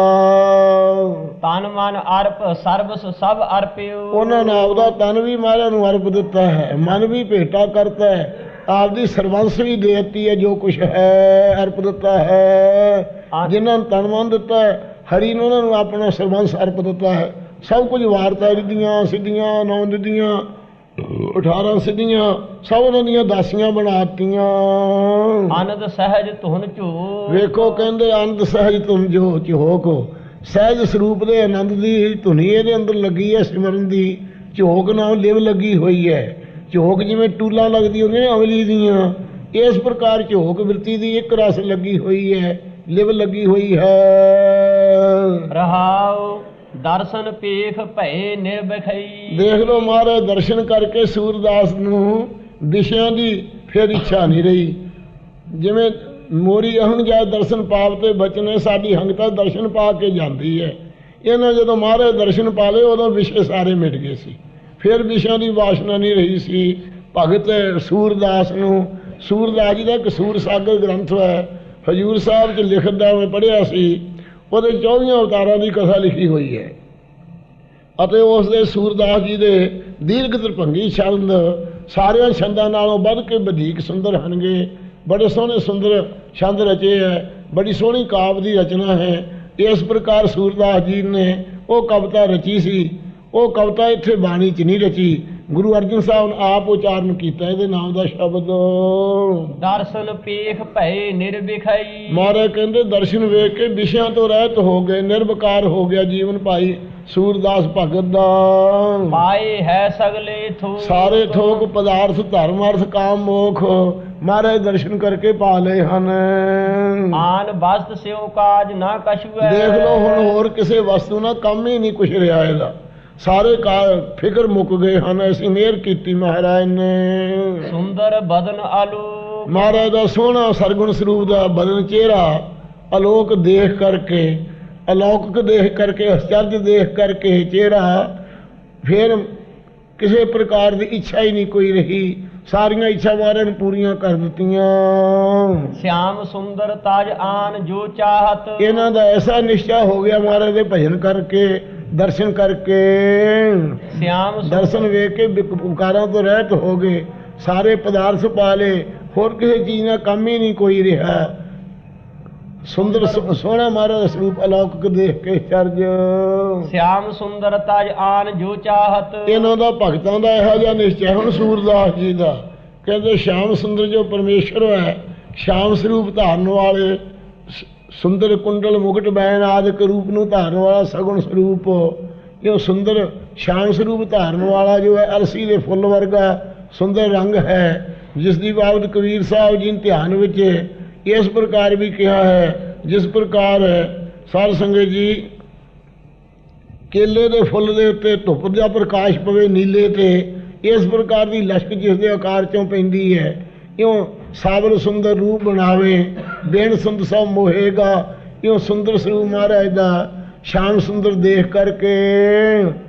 ਤਨ ਮਨ ਅਰਪ ਸਰਬਸ ਸਭ ਅਰਪਿਓ। ਉਹਨਾਂ ਨੇ ਆਪਦਾ ਤਨ ਵੀ ਮਹਾਰਾਜ ਨੂੰ ਅਰਪ ਦਿੱਤਾ ਹੈ ਮਨ ਵੀ ਭੇਟਾ ਕਰਤਾ ਹੈ ਆਪਦੀ ਸਰਵੰਸ ਵੀ ਦੇ ਦਿੱਤੀ ਹੈ ਜੋ ਕੁਝ ਹੈ ਅਰਪ ਦਿੱਤਾ ਹੈ। ਜਿਨ੍ਹਾਂ ਨੂੰ ਤਨ ਮਨ ਦਿੱਤਾ ਹੈ ਹਰੀ ਨੇ ਉਹਨਾਂ ਨੂੰ ਆਪਣਾ ਸਰਬੰਸ ਅਰਪ ਦਿੱਤਾ ਹੈ। ਸਭ ਕੁਝ ਵਾਰਤਾ ਰਿੱਧੀਆਂ ਸਿੱਧੀਆਂ ਨੌ ਨਿੱਧੀਆਂ 18 ਸਿੱਧੀਆਂ ਸਭ ਉਹਨਾਂ ਦੀਆਂ ਦਾਸੀਆਂ ਬਣਾਤੀਆਂ ਆਨੰਦ ਸਹਿਜ ਧੁਨ ਝੂ। ਵੇਖੋ ਕਹਿੰਦੇ ਆਨੰਦ ਸਹਿਜ ਤੁਮ ਜੋ ਝੋਕ ਸਹਿਜ ਸਰੂਪ ਦੇ ਆਨੰਦ ਦੀ ਧੁਨੀ ਇਹਦੇ ਅੰਦਰ ਲੱਗੀ ਹੈ ਸਿਮਰਨ ਦੀ। ਝੋਕ ਨਾਲ ਲਿਵ ਲੱਗੀ ਹੋਈ ਹੈ। ਝੋਕ ਜਿਵੇਂ ਟੂਲਾਂ ਲੱਗਦੀ ਹੁੰਦੀਆਂ ਨੇ ਅਮਲੀ ਦੀਆਂ। ਇਸ ਪ੍ਰਕਾਰ ਝੋਕ ਬਿਰਤੀ ਦੀ ਇੱਕ ਰਸ ਲੱਗੀ ਹੋਈ ਹੈ ਲਿਵ ਲੱਗੀ ਹੋਈ ਹੈ। ਰਹਾਉ ਦਰਸ਼ਨ ਪੇਖ ਭਏ ਨਿਰਭਖਈ ਦੇਖ ਲਓ ਮਹਾਰਾਜ, ਦਰਸ਼ਨ ਕਰਕੇ ਸੂਰਦਾਸ ਨੂੰ ਵਿਸ਼ਿਆਂ ਦੀ ਫਿਰ ਇੱਛਾ ਨਹੀਂ ਰਹੀ। ਜਿਵੇਂ ਮੋਰੀ ਅਹੰ ਜਾ ਦਰਸ਼ਨ ਪਾਪ ਤੇ ਬਚਨੇ, ਸਾਡੀ ਹੰਗਤਾ ਦਰਸ਼ਨ ਪਾ ਕੇ ਜਾਂਦੀ ਹੈ। ਇਹਨਾਂ ਜਦੋਂ ਮਹਾਰਾਜ ਦਰਸ਼ਨ ਪਾ ਲਏ ਉਦੋਂ ਵਿਸ਼ੇ ਸਾਰੇ ਮਿਟ ਗਏ ਸੀ। ਫਿਰ ਵਿਸ਼ਿਆਂ ਦੀ ਵਾਸ਼ਨਾ ਨਹੀਂ ਰਹੀ ਸੀ। ਭਗਤ ਸੂਰਦਾਸ ਨੂੰ, ਸੂਰਦਾਸ ਜੀ ਦਾ ਕਸੂਰ ਸਾਗਰ ਗ੍ਰੰਥ ਹੈ। ਹਜੂਰ ਸਾਹਿਬ ਚ ਲਿਖਦਾ ਮੈਂ ਪੜ੍ਹਿਆ ਸੀ ਉਹਦੇ 24 ਅਵਤਾਰਾਂ ਦੀ ਕਥਾ ਲਿਖੀ ਹੋਈ ਹੈ। ਅਤੇ ਉਸ ਦੇ ਸੂਰਦਾਸ ਜੀ ਦੇ ਦੀਰਘ ਤਰਭੰਗੀ ਛੰਦ ਸਾਰਿਆਂ ਛੰਦਾਂ ਨਾਲੋਂ ਵੱਧ ਕੇ ਵਧੇਕ ਸੁੰਦਰ ਹਨਗੇ। ਬੜੇ ਸੋਹਣੇ ਸੁੰਦਰ ਛੰਦ ਰਚੇ ਹੈ, ਬੜੀ ਸੋਹਣੀ ਕਾਵ ਦੀ ਰਚਨਾ ਹੈ। ਇਸ ਪ੍ਰਕਾਰ ਸੂਰਦਾਸ ਜੀ ਨੇ ਉਹ ਕਵਿਤਾ ਰਚੀ ਸੀ। ਉਹ ਕਵਿਤਾ ਇੱਥੇ ਬਾਣੀ 'ਚ ਨਹੀਂ ਰਚੀ। ਗੁਰੂ ਅਰਜਨ ਸਾਹਿਬ ਨੇ ਆਪ ਉਚਾਰਨ ਕੀਤਾ ਇਹਦੇ ਨਾਮ ਦਾ ਸ਼ਬਦ। ਦਰਸ਼ਨ ਪੇਖ ਭਏ ਨਿਰਭਖਈ ਮਹਾਰਾਜ ਕਹਿੰਦੇ ਦਰਸ਼ਨ ਵੇਖ ਕੇ ਵਿਸ਼ਿਆਂ ਤੋਂ ਰਹਿਤ ਹੋ ਗਏ ਨਿਰਵਕਾਰ ਹੋ ਗਿਆ ਜੀਵਨ ਭਾਈ ਸੂਰਦਾਸ ਭਗਤ ਦਾ। ਪਾਏ ਹੈ ਸਗਲੇ ਥੋ ਸਾਰੇ ਥੋਕ ਪਦਾਰਥ ਧਰਮ ਅਰਥ ਕਾਮ ਮੋਖ ਮਹਾਰਾਜ ਦਰਸ਼ਨ ਕਰਕੇ ਪਾ ਲਏ ਹਨ। ਆਨ ਬਸਤ ਸਿਉ ਕਾਜ ਨਾ ਕਛੂ ਹੈ ਦੇਖ ਲਓ ਹੁਣ ਹੋਰ ਕਿਸੇ ਵਸਤੂ ਨਾਲ ਕੰਮ ਹੀ ਨਹੀਂ ਕੁਛ ਰਿਹਾ ਇਹਦਾ। ਸਾਰੇ ਕਾ ਫਿਕਰ ਮੁੱਕ ਗਏ ਹਨ। ਅਸੀਂ ਮਿਹਰ ਕੀਤੀ ਮਹਾਰਾਜ ਨੇ। ਸੁੰਦਰ ਬਦਨ ਆਲੂ। ਮਹਾਰਾਜ ਦਾ ਸੋਹਣਾ ਸਰਗੁਣ ਸਰੂਪ ਦਾ ਬਦਨ ਚਿਹਰਾ ਅਲੋਕ ਦੇਖ ਕਰਕੇ ਅਲੌਕਿਕ ਦੇਖ ਕਰਕੇ ਅਚਰਜ ਦੇਖ ਕਰਕੇ ਚਿਹਰਾ ਫਿਰ ਕਿਸੇ ਪ੍ਰਕਾਰ ਦੀ ਇੱਛਾ ਹੀ ਨਹੀਂ ਕੋਈ ਰਹੀ। ਸਾਰੀਆਂ ਇੱਛਾ ਨੇ ਪੂਰੀਆਂ ਕਰ ਦਿੱਤੀਆਂ। ਸ਼ਿਆਮ ਸੁੰਦਰ ਤਾਜ ਆਨ ਜੋ ਚਾਹਤ। ਇਹਨਾਂ ਦਾ ਐਸਾ ਨਿਸ਼ਚਾ ਹੋ ਗਿਆ ਮਹਾਰਾਜ ਦੇ ਭਜਨ ਕਰਕੇ। ਦਰਸ਼ਨ ਕਰਕੇ ਸ਼ਿਆਮ ਦਰਸ਼ਨ ਵੇਖ ਕੇ ਵਿਕ- ਵਿਕਾਰਾਂ ਤੋਂ ਰਹਿਤ ਹੋ ਗਏ ਸਾਰੇ ਪਦਾਰਥ ਪਾ ਲਏ ਹੋਰ ਕਿਸੇ ਚੀਜ਼ ਨਾਲ ਕੰਮ ਹੀ ਨਹੀਂ ਕੋਈ ਰਿਹਾ। ਸੁੰਦਰ ਸੋਹਣਾ ਮਹਾਰਾਜ ਦਾ ਸਰੂਪ ਅਲੌਕਿਕ ਦੇਖ ਕੇ ਚਰਜ ਸ਼ਿਆਮ ਸੁੰਦਰ ਤਾਜ ਆਨ ਜੋ ਚਾਹਤ। ਇਹਨਾਂ ਦਾ ਭਗਤਾਂ ਦਾ ਇਹੋ ਜਿਹਾ ਨਿਸ਼ਚੈ ਹੁਣ ਸੂਰਦਾਸ ਜੀ ਦਾ। ਕਹਿੰਦੇ ਸ਼ਾਮ ਸੁੰਦਰ ਜੋ ਪਰਮੇਸ਼ਰ ਹੈ ਸ਼ਾਮ ਸਰੂਪ ਧਾਰਨ ਵਾਲੇ ਸੁੰਦਰ ਕੁੰਡਲ ਮੁਕਟ ਬੈਣ ਆਦਿਕ ਰੂਪ ਨੂੰ ਧਾਰਨ ਵਾਲਾ ਸਗੁਣ ਸਰੂਪ। ਜੋ ਸੁੰਦਰ ਸ਼ਾਨ ਸਰੂਪ ਧਾਰਨ ਵਾਲਾ ਜੋ ਹੈ ਅਰਸੀ ਦੇ ਫੁੱਲ ਵਰਗਾ ਸੁੰਦਰ ਰੰਗ ਹੈ, ਜਿਸ ਦੀ ਬਾਬਤ ਕਬੀਰ ਸਾਹਿਬ ਜੀ ਨੇ ਧਿਆਨ ਵਿੱਚ ਇਸ ਪ੍ਰਕਾਰ ਵੀ ਕਿਹਾ ਹੈ, ਜਿਸ ਪ੍ਰਕਾਰ ਸਾਧ ਸੰਗਤ ਜੀ ਕੇਲੇ ਦੇ ਫੁੱਲ ਦੇ ਉੱਤੇ ਧੁੱਪ ਦਾ ਪ੍ਰਕਾਸ਼ ਪਵੇ ਨੀਲੇ ਤੇ, ਇਸ ਪ੍ਰਕਾਰ ਦੀ ਲਸ਼ਕ ਜਿਸ ਦੇ ਆਕਾਰ ਚੋਂ ਪੈਂਦੀ ਹੈ, ਇਉਂ ਸਾਵਰ ਸੁੰਦਰ ਰੂਪ ਬਣਾਵੇ ਬੇਣ ਸੁੰਦ ਸਭ ਮੋਹੇਗਾ ਇਉਂ ਸੁੰਦਰ ਸਰੂਪ ਮਹਾਰਾਜ ਦਾ ਸ਼ਾਮ ਸੁੰਦਰ ਦੇਖ ਕਰਕੇ।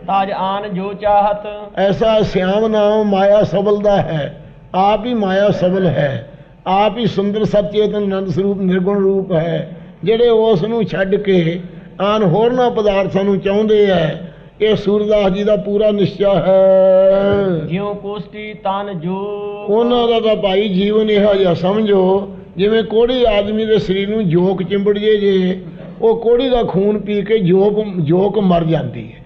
ਤਾਜ ਆਨ ਜੋ ਚਾਹਤ। ਐਸਾ ਸਿਆਮ ਨਾਮ ਮਾਇਆ ਸਬਲ ਦਾ ਹੈ ਆਪ ਹੀ ਮਾਇਆ ਸਬਲ ਹੈ। ਆਪ ਹੀ ਸੁੰਦਰ ਸਚੇਤਨ ਆਨੰਦ ਸਰੂਪ ਨਿਰਗੁਣ ਰੂਪ ਹੈ ਜਿਹੜੇ ਉਸ ਨੂੰ ਛੱਡ ਕੇ ਆਨ ਹੋਰਨਾਂ ਪਦਾਰਥਾਂ ਨੂੰ ਚਾਹੁੰਦੇ ਹੈ ਇਹ ਸੂਰਦਾਸ ਜੀ ਦਾ ਪੂਰਾ ਨਿਸ਼ਚਾ ਹੈ। ਜਿਉ ਕੋਸ਼ਟੀ ਤਨ ਜੋ। ਉਹਨਾਂ ਦਾ ਤਾਂ ਭਾਈ ਜੀਵਨ ਇਹੋ ਜਿਹਾ ਸਮਝੋ ਜਿਵੇਂ ਕੋੜੀ ਆਦਮੀ ਦੇ ਸਰੀਰ ਨੂੰ ਜੋਕ ਚਿੰਬੜ ਜੇ ਜੇ ਉਹ ਕੋੜੀ ਦਾ ਖੂਨ ਪੀ ਕੇ ਜੋਕ ਜੋਕ ਮਰ ਜਾਂਦੀ ਹੈ।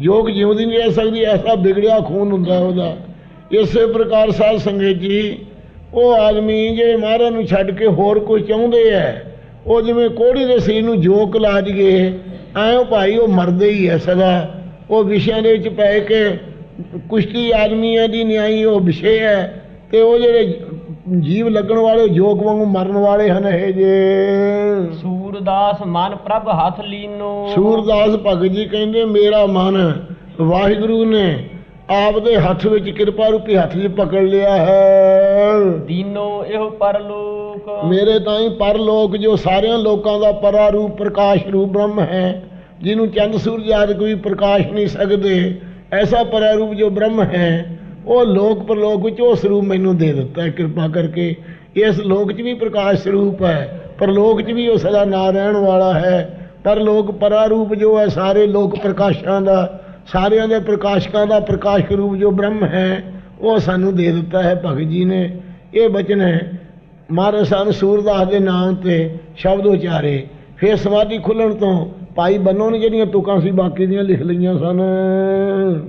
ਜੋਕ ਜਿਉਂਦੀ ਨਹੀਂ ਰਹਿ ਸਕਦੀ ਐਸਾ ਵਿਗੜਿਆ ਖੂਨ ਹੁੰਦਾ ਉਹਦਾ। ਇਸੇ ਪ੍ਰਕਾਰ ਸਾਧ ਸੰਗਤ ਜੀ ਉਹ ਆਦਮੀ ਜਿਹੜੇ ਮਹਾਰਾਜ ਨੂੰ ਛੱਡ ਕੇ ਹੋਰ ਕੁਝ ਚਾਹੁੰਦੇ ਐ ਉਹ ਜਿਵੇਂ ਕੋੜੀ ਦੇ ਸਰੀਰ ਨੂੰ ਜੋਕ ਲਾ ਦਈਏ ਐਂ ਭਾਈ ਉਹ ਮਰਦੇ ਹੀ ਐ ਸਦਾ। ਉਹ ਵਿਸ਼ਿਆਂ ਦੇ ਵਿੱਚ ਪੈ ਕੇ ਕੁਸ਼ਤੀ ਆਦਮੀਆਂ ਦੀ ਨਿਆਈ ਉਹ ਵਿਸ਼ੇ ਹੈ ਤੇ ਉਹ ਜਿਹੜੇ ਜੀਵ ਲੱਗਣ ਵਾਲੇ ਜੋਗ ਵਾਂਗੂ ਮਰਨ ਵਾਲੇ ਹਨ ਇਹ ਜੇ। ਸੂਰਦਾਸ ਮਨ ਪ੍ਰਭ ਹੱਥ ਲੀਨੋ। ਸੂਰਦਾਸ ਭਗਤ ਜੀ ਕਹਿੰਦੇ ਮੇਰਾ ਮਨ ਵਾਹਿਗੁਰੂ ਨੇ ਆਪ ਦੇ ਹੱਥ ਵਿੱਚ ਕਿਰਪਾ ਰੂਪੀ ਹੱਥ 'ਚ ਪਕੜ ਲਿਆ ਹੈ। ਦੀਨੋ ਇਹੋ ਪਰਲੋਕ। ਮੇਰੇ ਤਾਈਂ ਪਰਲੋਕ ਜੋ ਸਾਰਿਆਂ ਲੋਕਾਂ ਦਾ ਪਰਾ ਰੂਪ ਪ੍ਰਕਾਸ਼ ਰੂਪ ਬ੍ਰਹਮ ਹੈ। ਜਿਹਨੂੰ ਚੰਦ ਸੂਰਜ ਆਦਿ ਕੋਈ ਪ੍ਰਕਾਸ਼ ਨਹੀਂ ਸਕਦੇ, ਐਸਾ ਪਰਾ ਰੂਪ ਜੋ ਬ੍ਰਹਮ ਹੈ, ਉਹ ਲੋਕ ਪਰਲੋਕ ਵਿੱਚ ਉਹ ਸਰੂਪ ਮੈਨੂੰ ਦੇ ਦਿੱਤਾ ਹੈ। ਕਿਰਪਾ ਕਰਕੇ ਇਸ ਲੋਕ 'ਚ ਵੀ ਪ੍ਰਕਾਸ਼ ਸਰੂਪ ਹੈ, ਪਰਲੋਕ 'ਚ ਵੀ ਉਹ ਸਦਾ ਨਾ ਰਹਿਣ ਵਾਲਾ ਹੈ। ਪਰ ਲੋਕ ਰੂਪ ਜੋ ਹੈ, ਸਾਰੇ ਲੋਕ ਪ੍ਰਕਾਸ਼ਾਂ ਦਾ, ਸਾਰਿਆਂ ਦੇ ਪ੍ਰਕਾਸ਼ਕਾਂ ਦਾ ਪ੍ਰਕਾਸ਼ ਰੂਪ ਜੋ ਬ੍ਰਹਮ ਹੈ, ਉਹ ਸਾਨੂੰ ਦੇ ਦਿੱਤਾ ਹੈ ਭਗਤ ਜੀ ਨੇ। ਇਹ ਬਚਨ ਹੈ, ਮਹਾਰਾਜ ਸਾਨੂੰ ਸੂਰਦਾਸ ਦੇ ਨਾਮ ਤੇ ਸ਼ਬਦ ਉਚਾਰੇ। ਫਿਰ ਸਮਾਧੀ ਖੁੱਲਣ ਤੋਂ ਭਾਈ ਬੰਨੋ ਨੇ ਜਿਹੜੀਆਂ ਤੁਕਾਂ ਸੀ ਬਾਕੀ ਦੀਆਂ ਲਿਖ ਲਈਆਂ ਸਨ।